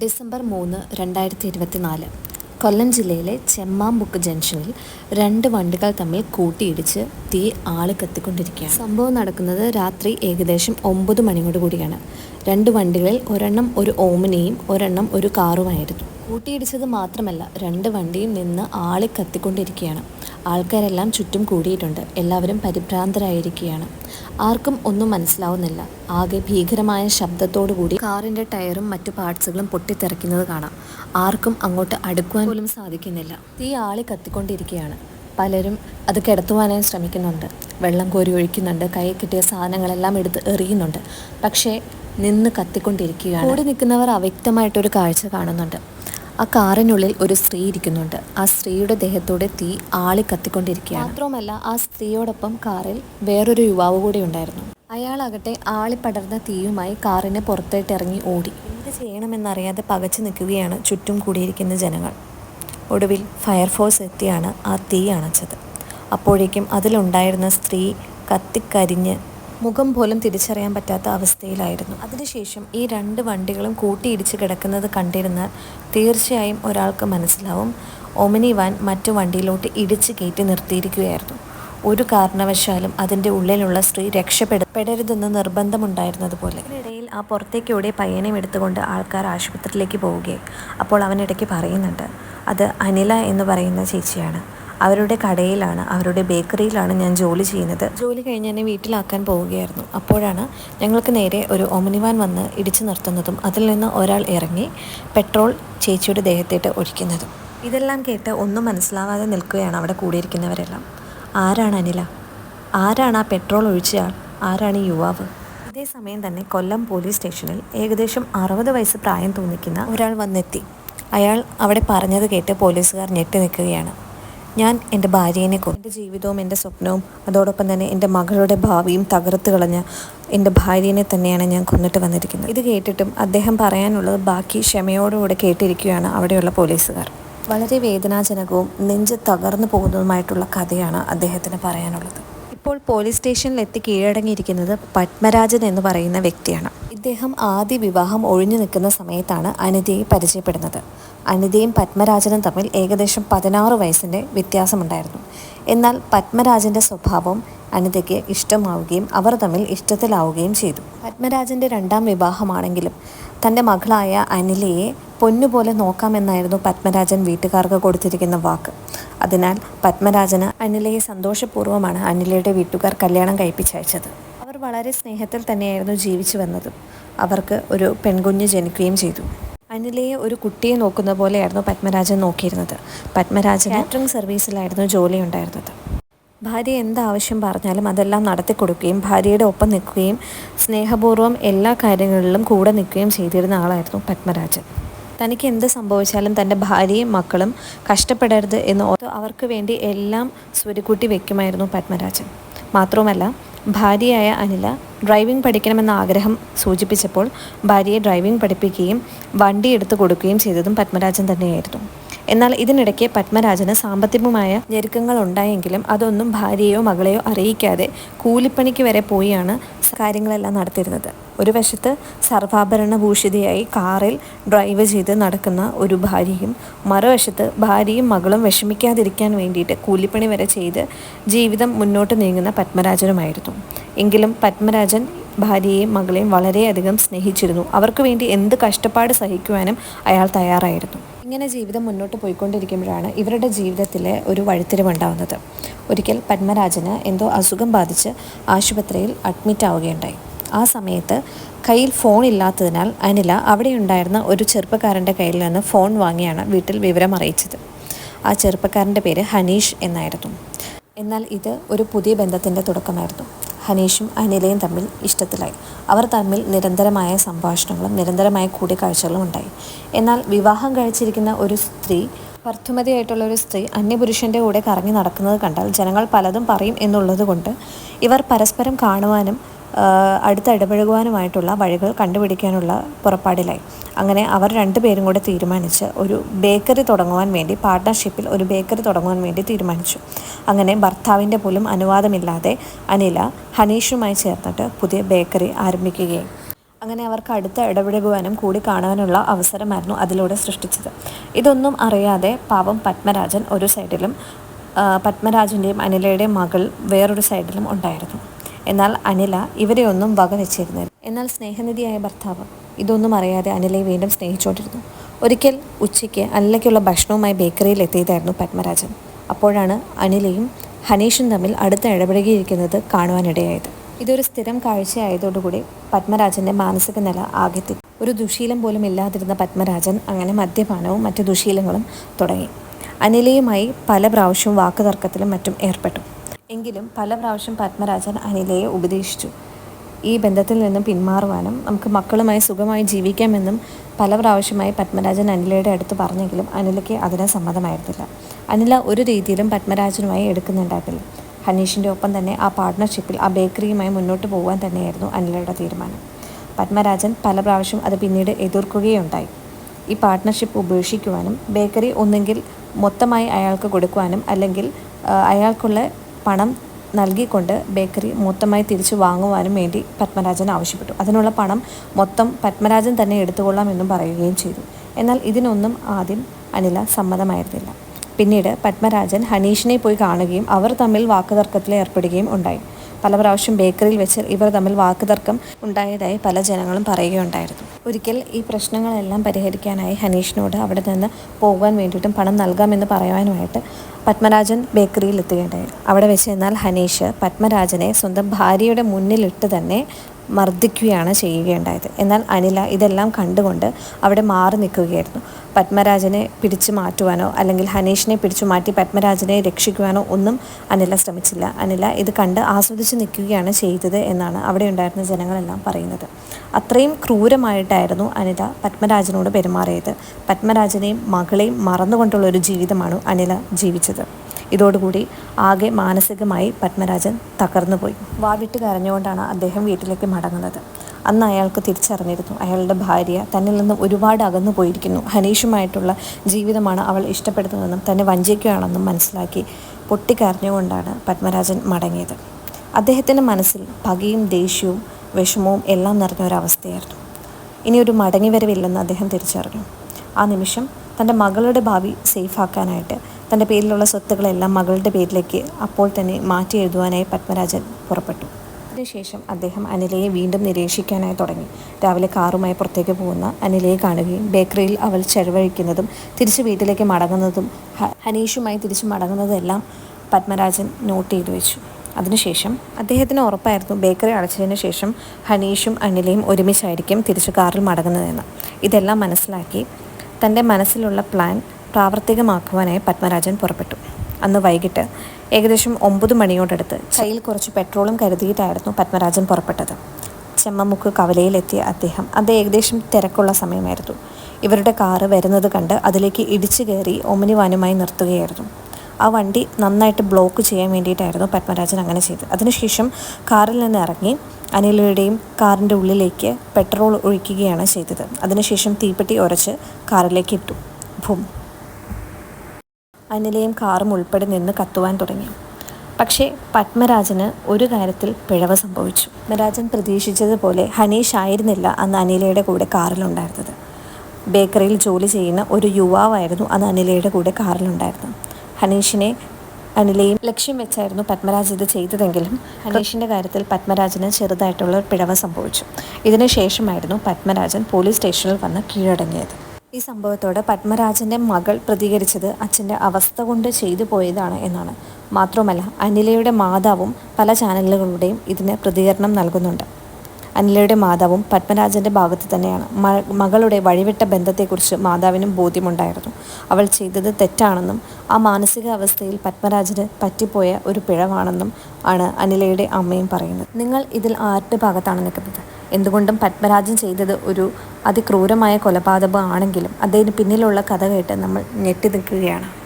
December മൂന്ന് രണ്ടായിരത്തി ഇരുപത്തിനാല് കൊല്ലം ജില്ലയിലെ ചെമ്മാമ്പുക്ക് ജംഗ്ഷനിൽ രണ്ട് വണ്ടികൾ തമ്മിൽ കൂട്ടിയിടിച്ച് തീ ആൾ കത്തിക്കൊണ്ടിരിക്കുകയാണ്. സംഭവം നടക്കുന്നത് രാത്രി ഏകദേശം ഒമ്പത് മണിയോട് കൂടിയാണ്. രണ്ട് വണ്ടികളിൽ ഒരെണ്ണം ഒരു ഓമിനിയും ഒരെണ്ണം ഒരു കാറുമായിരുന്നു. കൂട്ടിയിടിച്ചത് മാത്രമല്ല രണ്ട് വണ്ടിയും നിന്ന് ആളി കത്തിക്കൊണ്ടിരിക്കുകയാണ്. ആൾക്കാരെല്ലാം ചുറ്റും കൂടിയിട്ടുണ്ട്. എല്ലാവരും പരിഭ്രാന്തരായിരിക്കുകയാണ്. ആർക്കും ഒന്നും മനസ്സിലാവുന്നില്ല. ആകെ ഭീകരമായ ശബ്ദത്തോടു കൂടി കാറിന്റെ ടയറും മറ്റു പാർട്സുകളും പൊട്ടിത്തെറിക്കുന്നത് കാണാം. ആർക്കും അങ്ങോട്ട് അടുക്കുവാൻ പോലും സാധിക്കുന്നില്ല. തീ ആളി കത്തിക്കൊണ്ടിരിക്കുകയാണ്. പലരും അത് കിടത്തുവാനായി ശ്രമിക്കുന്നുണ്ട്. വെള്ളം കോരി ഒഴിക്കുന്നുണ്ട്. കൈ കിട്ടിയ സാധനങ്ങളെല്ലാം എടുത്ത് എറിയുന്നുണ്ട്. പക്ഷേ നിന്ന് കത്തിക്കൊണ്ടിരിക്കുകയാണ്. കൂടി നിൽക്കുന്നവർ അവ്യക്തമായിട്ടൊരു കാഴ്ച കാണുന്നുണ്ട്. ആ കാറിനുള്ളിൽ ഒരു സ്ത്രീ ഇരിക്കുന്നുണ്ട്. ആ സ്ത്രീയുടെ ദേഹത്തോടെ തീ ആളി കത്തിക്കൊണ്ടിരിക്കുകയാണ്. മാത്രവുമല്ല ആ സ്ത്രീയോടൊപ്പം കാറിൽ വേറൊരു യുവാവ് കൂടി ഉണ്ടായിരുന്നു. അയാളാകട്ടെ ആളി പടർന്ന തീയുമായി കാറിനെ പുറത്തേട്ട് ഇറങ്ങി ഓടി. എന്ത് ചെയ്യണമെന്നറിയാതെ പകച്ചു നിൽക്കുകയാണ് ചുറ്റും കൂടിയിരിക്കുന്ന ജനങ്ങൾ. ഒടുവിൽ ഫയർഫോഴ്സ് എത്തിയാണ് ആ തീ അണച്ചത്. അപ്പോഴേക്കും അതിലുണ്ടായിരുന്ന സ്ത്രീ കത്തിക്കരിഞ്ഞ് മുഖം പോലും തിരിച്ചറിയാൻ പറ്റാത്ത അവസ്ഥയിലായിരുന്നു. അതിനുശേഷം ഈ രണ്ട് വണ്ടികളും കൂട്ടിയിടിച്ച് കിടക്കുന്നത് കണ്ടിരുന്നാൽ തീർച്ചയായും ഒരാൾക്ക് മനസ്സിലാവും. ഒമിനി വാൻ മറ്റു വണ്ടിയിലോട്ട് ഇടിച്ച് കയറ്റി നിർത്തിയിരിക്കുകയായിരുന്നു. ഒരു കാരണവശാലും അതിന്റെ ഉള്ളിലുള്ള സ്ത്രീ രക്ഷപ്പെടപ്പെടരുതെന്ന് നിർബന്ധമുണ്ടായിരുന്നതുപോലെ. ഇതിനിടയിൽ ആ പുറത്തേക്ക് ഓടിയ പയ്യനെയും എടുത്തുകൊണ്ട് ആൾക്കാർ ആശുപത്രിയിലേക്ക് പോവുകയും അപ്പോൾ അവനിടയ്ക്ക് പറയുന്നുണ്ട് അത് അനില എന്ന് പറയുന്ന ചേച്ചിയാണ്. അവരുടെ കടയിലാണ് അവരുടെ ബേക്കറിയിലാണ് ഞാൻ ജോലി ചെയ്യുന്നത്. ജോലി കഴിഞ്ഞ് എന്നെ വീട്ടിലാക്കാൻ പോവുകയായിരുന്നു. അപ്പോഴാണ് ഞങ്ങൾക്ക് നേരെ ഒരു ഒമിനിവാൻ വന്ന് ഇടിച്ചു നിർത്തുന്നതും അതിൽ നിന്ന് ഒരാൾ ഇറങ്ങി പെട്രോൾ ചേച്ചിയുടെ ദേഹത്തേട്ട് ഒഴിക്കുന്നതും. ഇതെല്ലാം കേട്ട് ഒന്നും മനസ്സിലാവാതെ നിൽക്കുകയാണ് അവിടെ കൂടിയിരിക്കുന്നവരെല്ലാം. ആരാണ് അനില? ആരാണ് ആ പെട്രോൾ ഒഴിച്ചയാൾ ആരാണ് ഈ യുവാവ്? ഇതേ സമയം തന്നെ കൊല്ലം പോലീസ് സ്റ്റേഷനിൽ ഏകദേശം അറുപത് വയസ്സ് പ്രായം തോന്നിക്കുന്ന ഒരാൾ വന്നെത്തി. അയാൾ അവിടെ പറഞ്ഞത് കേട്ട് പോലീസുകാർ ഞെട്ടി നിൽക്കുകയാണ്. ഞാൻ എന്റെ ഭാര്യേനെ കൊന്നു എന്റെ ജീവിതവും എന്റെ സ്വപ്നവും അതോടൊപ്പം തന്നെ എന്റെ മകളുടെ ഭാവിയും തകർത്ത് കളഞ്ഞ എന്റെ ഭാര്യേനെ തന്നെയാണ് ഞാൻ കൊന്നിട്ട് വന്നിരിക്കുന്നത്. ഇത് കേട്ടിട്ടും അദ്ദേഹം പറയാനുള്ളത് ബാക്കി ക്ഷമയോടുകൂടെ കേട്ടിരിക്കുകയാണ് അവിടെയുള്ള പോലീസുകാർ. വളരെ വേദനാജനകവും നെഞ്ച് തകർന്നു പോകുന്നതുമായിട്ടുള്ള കഥയാണ് അദ്ദേഹത്തിന് പറയാനുള്ളത്. ഇപ്പോൾ പോലീസ് സ്റ്റേഷനിലെത്തി കീഴടങ്ങിയിരിക്കുന്നത് പത്മരാജൻ എന്ന് പറയുന്ന വ്യക്തിയാണ്. ഇദ്ദേഹം ആദ്യ വിവാഹം ഒഴിഞ്ഞു നിൽക്കുന്ന സമയത്താണ് അനിതയെ പരിചയപ്പെടുന്നത്. അനിതയും പത്മരാജനും തമ്മിൽ ഏകദേശം പതിനാറ് വയസ്സിന്റെ വ്യത്യാസമുണ്ടായിരുന്നു. എന്നാൽ പത്മരാജന്റെ സ്വഭാവം അനിതയ്ക്ക് ഇഷ്ടമാവുകയും അവർ തമ്മിൽ ഇഷ്ടത്തിലാവുകയും ചെയ്തു. പത്മരാജന്റെ രണ്ടാം വിവാഹമാണെങ്കിലും തന്റെ മകളായ അനിലയെ പൊന്നുപോലെ നോക്കാമെന്നായിരുന്നു പത്മരാജൻ വീട്ടുകാർക്ക് കൊടുത്തിരിക്കുന്ന വാക്ക്. അതിനാൽ പത്മരാജന് അനിലയെ സന്തോഷപൂർവമാണ് അനിലയുടെ വീട്ടുകാർ കല്യാണം കഴിപ്പിച്ചയച്ചത്. അവർ വളരെ സ്നേഹത്തിൽ തന്നെയായിരുന്നു ജീവിച്ചു വന്നത് അവർക്ക് ഒരു പെൺകുഞ്ഞ് ജനിക്കുകയും ചെയ്തു. അനിലയെ ഒരു കുട്ടിയെ നോക്കുന്ന പോലെയായിരുന്നു പത്മരാജൻ നോക്കിയിരുന്നത്. പത്മരാജൻ കാറ്ററിംഗ് സർവീസിലായിരുന്നു ജോലി ഉണ്ടായിരുന്നത്. ഭാര്യ എന്താവശ്യം പറഞ്ഞാലും അതെല്ലാം നടത്തി കൊടുക്കുകയും ഭാര്യയുടെ ഒപ്പം നിൽക്കുകയും സ്നേഹപൂർവം എല്ലാ കാര്യങ്ങളിലും കൂടെ നിൽക്കുകയും ചെയ്തിരുന്ന ആളായിരുന്നു പത്മരാജൻ. തനിക്ക് എന്ത് സംഭവിച്ചാലും തന്റെ ഭാര്യയും മക്കളും കഷ്ടപ്പെടരുത് എന്ന് ഓർത്ത് അവർക്ക് വേണ്ടി എല്ലാം സ്വരുക്കൂട്ടി വെക്കുമായിരുന്നു പത്മരാജൻ. മാത്രവുമല്ല ഭാര്യയായ അനില ഡ്രൈവിംഗ് പഠിക്കണമെന്ന ആഗ്രഹം സൂചിപ്പിച്ചപ്പോൾ ഭാര്യയെ ഡ്രൈവിംഗ് പഠിപ്പിക്കുകയും വണ്ടി എടുത്തു കൊടുക്കുകയും ചെയ്തതും പത്മരാജൻ തന്നെയായിരുന്നു. എന്നാൽ ഇതിനിടയ്ക്ക് പത്മരാജന് സാമ്പത്തികമായ ഞെരുക്കങ്ങൾ ഉണ്ടായെങ്കിലും അതൊന്നും ഭാര്യയോ മകളെയോ അറിയിക്കാതെ കൂലിപ്പണിക്ക് വരെ പോയിയാണ് കാര്യങ്ങളെല്ലാം നടത്തിയിരുന്നത്. ഒരു വശത്ത് സർവാഭരണഭൂഷിതയായി കാറിൽ ഡ്രൈവ് ചെയ്ത് നടക്കുന്ന ഒരു ഭാര്യയും മറുവശത്ത് ഭാര്യയും മകളും വിഷമിക്കാതിരിക്കാൻ വേണ്ടിയിട്ട് കൂലിപ്പണി വരെ ചെയ്ത് ജീവിതം മുന്നോട്ട് നീങ്ങുന്ന പത്മരാജനുമായിരുന്നു. എങ്കിലും പത്മരാജൻ ഭാര്യയെയും മകളെയും വളരെയധികം സ്നേഹിച്ചിരുന്നു. അവർക്ക് വേണ്ടി എന്ത് കഷ്ടപ്പാട് സഹിക്കുവാനും അയാൾ തയ്യാറായിരുന്നു. ഇങ്ങനെ ജീവിതം മുന്നോട്ട് പോയിക്കൊണ്ടിരിക്കുമ്പോഴാണ് ഇവരുടെ ജീവിതത്തിലെ ഒരു വഴിത്തിരിവുണ്ടാവുന്നത്. ഒരിക്കൽ പത്മരാജന് എന്തോ അസുഖം ബാധിച്ച് ആശുപത്രിയിൽ അഡ്മിറ്റ് ആവുകയുണ്ടായി. ആ സമയത്ത് കയ്യിൽ ഫോൺ ഇല്ലാത്തതിനാൽ അനില അവിടെ ഉണ്ടായിരുന്ന ഒരു ചെറുപ്പക്കാരന്റെ കയ്യിൽ നിന്ന് ഫോൺ വാങ്ങിയാണ് വീട്ടിൽ വിവരം അറിയിച്ചത്. ആ ചെറുപ്പക്കാരന്റെ പേര് ഹനീഷ് എന്നായിരുന്നു. എന്നാൽ ഇത് ഒരു പുതിയ ബന്ധത്തിന്റെ തുടക്കമായിരുന്നു. ഹനീഷും അനിലയും തമ്മിൽ ഇഷ്ടത്തിലായി. അവർ തമ്മിൽ നിരന്തരമായ സംഭാഷണങ്ങളും നിരന്തരമായ കൂടിക്കാഴ്ചകളും ഉണ്ടായി. എന്നാൽ വിവാഹം കഴിച്ചിരിക്കുന്ന ഒരു സ്ത്രീ ഭർത്തുമതിയായിട്ടുള്ള ഒരു സ്ത്രീ അന്യപുരുഷന്റെ കൂടെ കറങ്ങി നടക്കുന്നത് കണ്ടാൽ ജനങ്ങൾ പലതും പറയും എന്നുള്ളത് കൊണ്ട് ഇവർ പരസ്പരം കാണുവാനും അടുത്തിടപഴകുവാനുമായിട്ടുള്ള വഴികൾ കണ്ടുപിടിക്കാനുള്ള പുറപ്പാടിലായി. അങ്ങനെ അവർ രണ്ടുപേരും കൂടെ തീരുമാനിച്ച് ഒരു ബേക്കറി തുടങ്ങുവാൻ വേണ്ടി പാർട്ട്ണർഷിപ്പിൽ ഒരു ബേക്കറി തുടങ്ങുവാൻ വേണ്ടി തീരുമാനിച്ചു. അങ്ങനെ ഭർത്താവിന്റെ പോലും അനുവാദമില്ലാതെ അനില ഹനീഷുമായി ചേർന്നിട്ട് പുതിയ ബേക്കറി ആരംഭിക്കുകയും അങ്ങനെ അവർക്ക് അടുത്ത ഇടപഴകുവാനും കൂടി കാണാനുള്ള അവസരമായിരുന്നു അതിലൂടെ സൃഷ്ടിച്ചത്. ഇതൊന്നും അറിയാതെ പാവം പത്മരാജൻ ഒരു സൈഡിലും പത്മരാജന്റെയും അനിലയുടെയും മകൾ വേറൊരു സൈഡിലും ഉണ്ടായിരുന്നു. എന്നാൽ അനില ഇവരെ ഒന്നും വകവെച്ചിരുന്നില്ല. എന്നാൽ സ്നേഹനിധിയായ ഭർത്താവ് ഇതൊന്നും അറിയാതെ അനിലയെ വീണ്ടും സ്നേഹിച്ചുകൊണ്ടിരുന്നു. ഒരിക്കൽ ഉച്ചയ്ക്ക് അനിലയ്ക്കുള്ള ഭക്ഷണവുമായി ബേക്കറിയിൽ എത്തിയതായിരുന്നു പത്മരാജൻ. അപ്പോഴാണ് അനിലയും ഹനീഷും തമ്മിൽ അടുത്ത ഇടപഴകിയിരിക്കുന്നത് കാണുവാനിടയായത്. ഇതൊരു സ്ഥിരം കാഴ്ചയായതോടുകൂടി പത്മരാജന്റെ മാനസിക നില ആകെത്തി. ഒരു ദുശീലം പോലും ഇല്ലാതിരുന്ന പത്മരാജൻ അങ്ങനെ മദ്യപാനവും മറ്റു ദുശീലങ്ങളും തുടങ്ങി. അനിലയുമായി പല പ്രാവശ്യവും വാക്കുതർക്കത്തിലും മറ്റും ഏർപ്പെട്ടു. എങ്കിലും പല പ്രാവശ്യം പത്മരാജൻ അനിലയെ ഉപദേശിച്ചു. ഈ ബന്ധത്തിൽ നിന്നും പിന്മാറുവാനും നമുക്ക് മക്കളുമായി സുഖമായി ജീവിക്കാമെന്നും പല പ്രാവശ്യമായി പത്മരാജൻ അനിലയുടെ അടുത്ത് പറഞ്ഞെങ്കിലും അനിലയ്ക്ക് അതിന് സമ്മതമായിരുന്നില്ല. അനില ഒരു രീതിയിലും പത്മരാജനുമായി എടുക്കുന്നുണ്ടായിരുന്നില്ല ഹനീഷിന്റെ ഒപ്പം തന്നെ ആ പാർട്ട്ണർഷിപ്പിൽ ആ ബേക്കറിയുമായി മുന്നോട്ട് പോകാൻ തന്നെയായിരുന്നു അനിലയുടെ തീരുമാനം. പത്മരാജൻ പല പ്രാവശ്യം അത് പിന്നീട് എതിർക്കുകയുണ്ടായി. ഈ പാർട്ട്ണർഷിപ്പ് ഉപേക്ഷിക്കുവാനും ബേക്കറി ഒന്നെങ്കിൽ മൊത്തമായി അയാൾക്ക് കൊടുക്കുവാനും അല്ലെങ്കിൽ അയാൾക്കുള്ള പണം നൽകിക്കൊണ്ട് ബേക്കറി മൊത്തമായി തിരിച്ചു വാങ്ങുവാനും വേണ്ടി പത്മരാജൻ ആവശ്യപ്പെട്ടു. അതിനുള്ള പണം മൊത്തം പത്മരാജൻ തന്നെ എടുത്തുകൊള്ളാമെന്നും പറയുകയും ചെയ്തു. എന്നാൽ ഇതിനൊന്നും ആദ്യം അനില സമ്മതമായിരുന്നില്ല. പിന്നീട് പത്മരാജൻ ഹനീഷിനെ പോയി കാണുകയും അവർ തമ്മിൽ വാക്കുതർക്കത്തിൽ ഏർപ്പെടുകയും ഉണ്ടായി. പല പ്രാവശ്യം ബേക്കറിയിൽ വെച്ച് ഇവർ തമ്മിൽ വാക്കുതർക്കം ഉണ്ടായതായി പല ജനങ്ങളും പറയുകയുണ്ടായിരുന്നു. ഒരിക്കൽ ഈ പ്രശ്നങ്ങളെല്ലാം പരിഹരിക്കാനായി ഹനീഷിനോട് അവിടെ നിന്ന് പോകാൻ വേണ്ടിയിട്ടും പണം നൽകാമെന്ന് പറയുവാനുമായിട്ട് പത്മരാജൻ ബേക്കറിയിൽ എത്തുകയുണ്ടായി. അവിടെ വെച്ച് എന്നാൽ ഹനീഷ് പത്മരാജനെ സ്വന്തം ഭാര്യയുടെ മുന്നിലിട്ട് തന്നെ മർദ്ദിക്കുകയാണ് ചെയ്യുകയുണ്ടായത്. എന്നാൽ അനില ഇതെല്ലാം കണ്ടുകൊണ്ട് അവിടെ മാറി നിൽക്കുകയായിരുന്നു. പത്മരാജനെ പിടിച്ചു മാറ്റുവാനോ അല്ലെങ്കിൽ ഹനീഷിനെ പിടിച്ചു മാറ്റി പത്മരാജനെ രക്ഷിക്കുവാനോ ഒന്നും അനില ശ്രമിച്ചില്ല. അനില ഇത് കണ്ട് ആസ്വദിച്ച് നിൽക്കുകയാണ് ചെയ്തത് എന്നാണ് അവിടെ ഉണ്ടായിരുന്ന ജനങ്ങളെല്ലാം പറയുന്നത്. അത്രയും ക്രൂരമായിട്ടായിരുന്നു അനില പത്മരാജനോട് പെരുമാറിയത്. പത്മരാജനെയും മകളെയും മറന്നുകൊണ്ടുള്ള ഒരു ജീവിതമാണ് അനില ജീവിച്ചത്. ഇതോടുകൂടി ആകെ മാനസികമായി പത്മരാജൻ തകർന്നുപോയി. വാവിട്ട് കരഞ്ഞുകൊണ്ടാണ് അദ്ദേഹം വീട്ടിലേക്ക് മടങ്ങുന്നത്. അന്ന് അയാൾക്ക് തിരിച്ചറിഞ്ഞിരുന്നു. അയാളുടെ ഭാര്യ തന്നിൽ നിന്ന് ഒരുപാട് അകന്നു പോയിരിക്കുന്നു. ഹനീഷുമായിട്ടുള്ള ജീവിതമാണ് അവൾ ഇഷ്ടപ്പെടുന്നതെന്നും തന്നെ വഞ്ചിക്കുകയാണെന്നും മനസ്സിലാക്കി പൊട്ടിക്കരഞ്ഞുകൊണ്ടാണ് പത്മരാജൻ മടങ്ങിയത്. അദ്ദേഹത്തിന്റെ മനസ്സിൽ പകയും ദേഷ്യവും വിഷമവും എല്ലാം നിറഞ്ഞ ഒരവസ്ഥയായിരുന്നു ഇനി ഒരു മടങ്ങിവരവില്ലെന്ന് അദ്ദേഹം തിരിച്ചറിഞ്ഞു. ആ നിമിഷം തന്റെ മകളുടെ ഭാവി സേഫാക്കാനായിട്ട് തന്റെ പേരിലുള്ള സ്വത്തുക്കളെല്ലാം മകളുടെ പേരിലേക്ക് അപ്പോൾ തന്നെ മാറ്റി എഴുതുവാനായി പത്മരാജൻ പുറപ്പെട്ടു. അതിനുശേഷം അദ്ദേഹം അനിലയെ വീണ്ടും നിരീക്ഷിക്കാനായി തുടങ്ങി. രാവിലെ കാറുമായി പുറത്തേക്ക് പോകുന്ന അനിലയെ കാണുകയും ബേക്കറിയിൽ അവൾ ചെലവഴിക്കുന്നതും തിരിച്ച് വീട്ടിലേക്ക് മടങ്ങുന്നതും ഹനീഷുമായി തിരിച്ച് മടങ്ങുന്നതെല്ലാം പത്മരാജൻ നോട്ട് ചെയ്തു വെച്ചു. അതിനുശേഷം അദ്ദേഹത്തിന് ഉറപ്പായിരുന്നു ബേക്കറി അടച്ചതിന് ശേഷം ഹനീഷും അനിലയും ഒരുമിച്ചായിരിക്കും തിരിച്ച് കാറിൽ മടങ്ങുന്നതെന്ന്. ഇതെല്ലാം മനസ്സിലാക്കി തന്റെ മനസ്സിലുള്ള പ്ലാൻ പ്രാവർത്തികമാക്കുവാനായി പത്മരാജൻ പുറപ്പെട്ടു. അന്ന് വൈകിട്ട് ഏകദേശം ഒമ്പത് മണിയോടടുത്ത് കയ്യിൽ കുറച്ച് പെട്രോളും കരുതിയിട്ടായിരുന്നു പത്മരാജൻ പുറപ്പെട്ടത്. ചെമ്മമുക്ക് കവലയിലെത്തിയ അദ്ദേഹം. അത് ഏകദേശം തിരക്കുള്ള സമയമായിരുന്നു. ഇവരുടെ കാറ് വരുന്നത് കണ്ട് അതിലേക്ക് ഇടിച്ചു കയറി ഒമിനി വാനുമായി നിർത്തുകയായിരുന്നു. ആ വണ്ടി നന്നായിട്ട് ബ്ലോക്ക് ചെയ്യാൻ വേണ്ടിയിട്ടായിരുന്നു പത്മരാജൻ അങ്ങനെ ചെയ്തത്. അതിനുശേഷം കാറിൽ നിന്ന് ഇറങ്ങി അനിലയുടെയും കാറിന്റെ ഉള്ളിലേക്ക് പെട്രോൾ ഒഴിക്കുകയാണ് ചെയ്തത്. അതിനുശേഷം തീപ്പെട്ടി ഉരച്ച് കാറിലേക്ക് ഇട്ടു. ഭൂം. അനിലയും കാറും ഉൾപ്പെടെ നിന്ന് കത്തുവാൻ തുടങ്ങി. പക്ഷേ പത്മരാജന് ഒരു കാര്യത്തിൽ പിഴവ് സംഭവിച്ചു. പത്മരാജൻ പ്രതീക്ഷിച്ചതുപോലെ ഹനീഷ് ആയിരുന്നില്ല അന്ന് അനിലയുടെ കൂടെ കാറിലുണ്ടായിരുന്നത്. ബേക്കറിയിൽ ജോലി ചെയ്യുന്ന ഒരു യുവാവായിരുന്നു അന്ന് അനിലയുടെ കൂടെ കാറിലുണ്ടായിരുന്നത്. ഹനീഷിനെ അനിലയും ലക്ഷ്യം വെച്ചായിരുന്നു പത്മരാജ് ഇത് ചെയ്തതെങ്കിലും ഹനീഷിന്റെ കാര്യത്തിൽ പത്മരാജന് ചെറുതായിട്ടുള്ള പിഴവ് സംഭവിച്ചു. ഇതിനുശേഷമായിരുന്നു പത്മരാജൻ പോലീസ് സ്റ്റേഷനിൽ വന്ന് കീഴടങ്ങിയത്. ഈ സംഭവത്തോട് പത്മരാജന്റെ മകൾ പ്രതികരിച്ചത് അച്ഛന്റെ അവസ്ഥ കൊണ്ട് ചെയ്തു പോയതാണ് എന്നാണ്. മാത്രമല്ല അനിലയുടെ മാതാവും പല ചാനലുകളുടെയും ഇതിന് പ്രതികരണം നൽകുന്നുണ്ട്. അനിലയുടെ മാതാവും പത്മരാജന്റെ ഭാഗത്ത് തന്നെയാണ്. മകളുടെ വഴിവിട്ട ബന്ധത്തെക്കുറിച്ച് മാതാവിനും ബോധ്യമുണ്ടായിരുന്നു. അവൾ ചെയ്തത് തെറ്റാണെന്നും ആ മാനസിക അവസ്ഥയിൽ പത്മരാജന് പറ്റിപ്പോയ ഒരു പിഴവാണെന്നും ആണ് അനിലയുടെ അമ്മയും പറയുന്നത്. നിങ്ങൾ ഇതിൽ ആരുടെ ഭാഗത്താണ് നിൽക്കുന്നത്? എന്തുകൊണ്ടും പത്മരാജൻ ചെയ്തത് ഒരു അതിക്രൂരമായ കൊലപാതകമാണെങ്കിലും അദ്ദേഹത്തിന് പിന്നിലുള്ള കഥ കേട്ട് നമ്മൾ ഞെട്ടി നിൽക്കുകയാണ്.